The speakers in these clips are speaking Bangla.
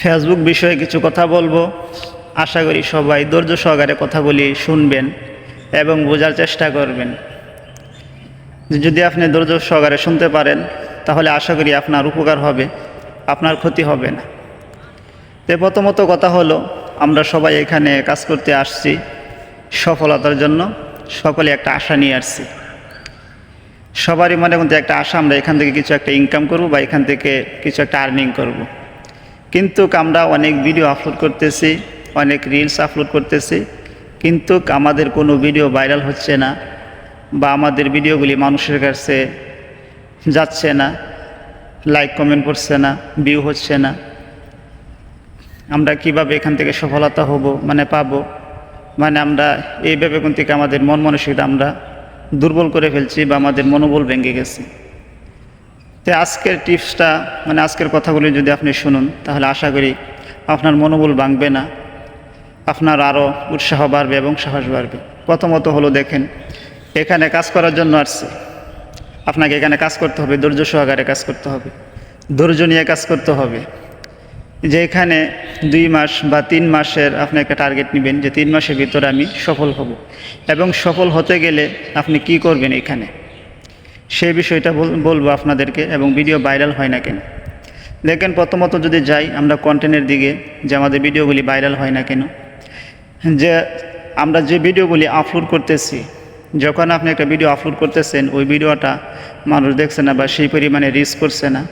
ফেসবুক বিষয়ে কিছু কথা বলব। আশা করি সবাই ধৈর্য সহকারে কথাগুলি শুনবেন এবং বোঝার চেষ্টা করবেন। যদি আপনি ধৈর্য সহকারে শুনতে পারেন, তাহলে আশা করি আপনার উপকার হবে, আপনার ক্ষতি হবে না। তে প্রথমত কথা হলো, আমরা সবাই এখানে কাজ করতে আসছি সফলতার জন্য, সকলে একটা আশা নিয়ে আসছি। সবারই মনে কিন্তু একটা আশা, আমরা এখান থেকে কিছু একটা ইনকাম করব বা এখান থেকে কিছু একটা আর্নিং করব। কিন্তু আমরা অনেক ভিডিও আপলোড করতেছি, অনেক রিলস আপলোড করতেছি, কিন্তু আমাদের কোনো ভিডিও ভাইরাল হচ্ছে না বা আমাদের ভিডিওগুলি মানুষের কাছে যাচ্ছে না লাইক কমেন্ট করছে না ভিউ হচ্ছে না। আমরা কীভাবে এখান থেকে সফলতা হব মানে পাবো? মানে আমরা এইভাবে কোন থেকে আমাদের মন মানসিকতা আমরা দুর্বল করে ফেলছি বা আমাদের মনোবল ভেঙে গেছে। তো আজকের টিপসটা মানে আজকের কথাগুলি যদি আপনি শুনুন, তাহলে আশা করি আপনার মনোবল ভাঙবে না, আপনার আরও উৎসাহ বাড়বে এবং সাহস বাড়বে। প্রথমত হলো দেখেন, এখানে কাজ করার জন্য আসছে। আপনাকে এখানে কাজ করতে হবে, ধৈর্য সহকারে কাজ করতে হবে, ধৈর্য নিয়ে কাজ করতে হবে। যে এখানে দুই মাস বা তিন মাসের আপনি একটা টার্গেট নেবেন, যে তিন মাসের ভিতরে আমি সফল হব। এবং সফল হতে গেলে আপনি কি করবেন এখানে? সেই বিষয়টা বলব আপনাদেরকে এবং ভিডিও ভাইরাল হয় না কেন? দেখেন, প্রথমত যদি যাই আমরা কন্টেন্টের দিকে, যে আমাদের ভিডিওগুলি ভাইরাল হয় না কেন? যে আমরা যে ভিডিওগুলি আপলোড করতেছি, যখন আপনি একটা ভিডিও আপলোড করতেছেন, ওই ভিডিওটা মানুষ দেখছে না বা সেই পরিমাণে রিচ করছে না,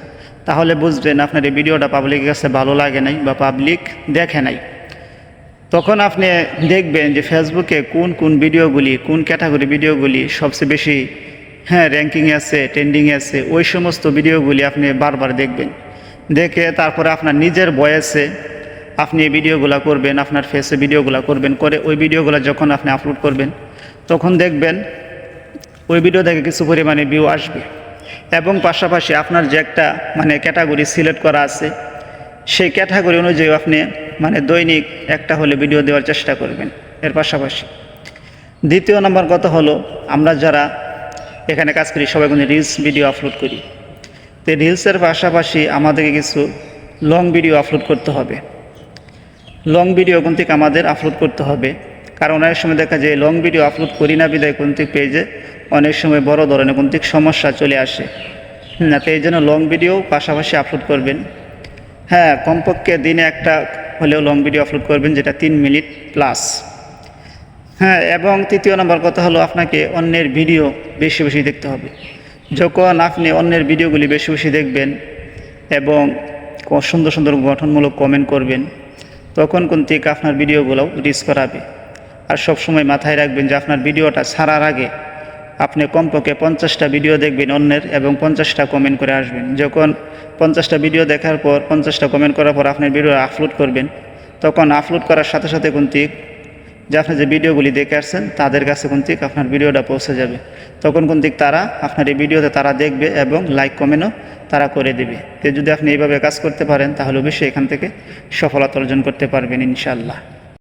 তাহলে বুঝবেন আপনার এই ভিডিওটা পাবলিকের কাছে ভালো লাগে নাই বা পাবলিক দেখে নাই। তখন আপনি দেখবেন যে ফেসবুকে কোন কোন ভিডিওগুলি, কোন ক্যাটাগরি ভিডিওগুলি সবচেয়ে বেশি হ্যাঁ র্যাঙ্কিংয়ে আছে ট্রেন্ডিংয়ে আছে, ওই সমস্ত ভিডিওগুলি আপনি বারবার দেখবেন। দেখে তারপরে আপনার নিজের বয়সে আপনি এই ভিডিওগুলো করবেন, আপনার ফেসে ভিডিওগুলো করবেন, করে ওই ভিডিওগুলো যখন আপনি আপলোড করবেন, তখন দেখবেন ওই ভিডিও থেকে কিছু পরিমাণে ভিউ আসবে। এবং পাশাপাশি আপনার যে একটা মানে ক্যাটাগরি সিলেক্ট করা আছে, সেই ক্যাটাগরি অনুযায়ী আপনি মানে দৈনিক একটা হলে ভিডিও দেওয়ার চেষ্টা করবেন, এর পাশাপাশি। দ্বিতীয় নম্বর কথা হলো, আমরা যারা এখানে কাজ করি, সবাই কিন্তু রিলস ভিডিও আপলোড করি। তো রিলসের পাশাপাশি আমাদেরকে কিছু লং ভিডিও আপলোড করতে হবে। লং ভিডিও কোন থেকে আমাদের আপলোড করতে হবে? কারণ অনেক সময় দেখা যায় লং ভিডিও আপলোড করি না বিদায় কোন থেকে পেজে অনেক সময় বড় ধরনের কোন থেকে সমস্যা চলে আসে। না, তো এই জন্য লং ভিডিও পাশাপাশি আপলোড করবেন। হ্যাঁ কমপক্ষে দিনে একটা হলেও লং ভিডিও আপলোড করবেন, যেটা তিন মিনিট প্লাস হ্যাঁ এবং তৃতীয় নম্বর কথা হলো আপনাকে অন্যের ভিডিও বেশি বেশি দেখতে হবে। যখন আপনি অন্যের ভিডিওগুলি বেশি বেশি দেখবেন এবং সুন্দর সুন্দর গঠনমূলক কমেন্ট করবেন, তখন কোন থেকে আপনার ভিডিওগুলো রিচ করাবে। আর সব সময় মাথায় রাখবেন যে আপনার ভিডিওটা ছাড়ার আগে আপনি কমপক্ষে পঞ্চাশটা ভিডিও দেখবেন অন্যের এবং পঞ্চাশটা কমেন্ট করে আসবেন। যখন পঞ্চাশটা ভিডিও দেখার পর, পঞ্চাশটা কমেন্ট করার পর আপনার ভিডিও আপলোড করবেন, তখন আপলোড করার সাথে সাথে কোনটি যে আপনার যে ভিডিওগুলি দেখে আসছেন, তাদের কাছে কোন দিক আপনার ভিডিওটা পৌঁছে যাবে? তখন কোন দিক তারা আপনার এই ভিডিওতে তারা দেখবে এবং লাইক কমেন্টও তারা করে দেবে। তো যদি আপনি এইভাবে কাজ করতে পারেন, তাহলে অবশ্যই এখান থেকে সফলতা অর্জন করতে পারবেন ইনশাল্লাহ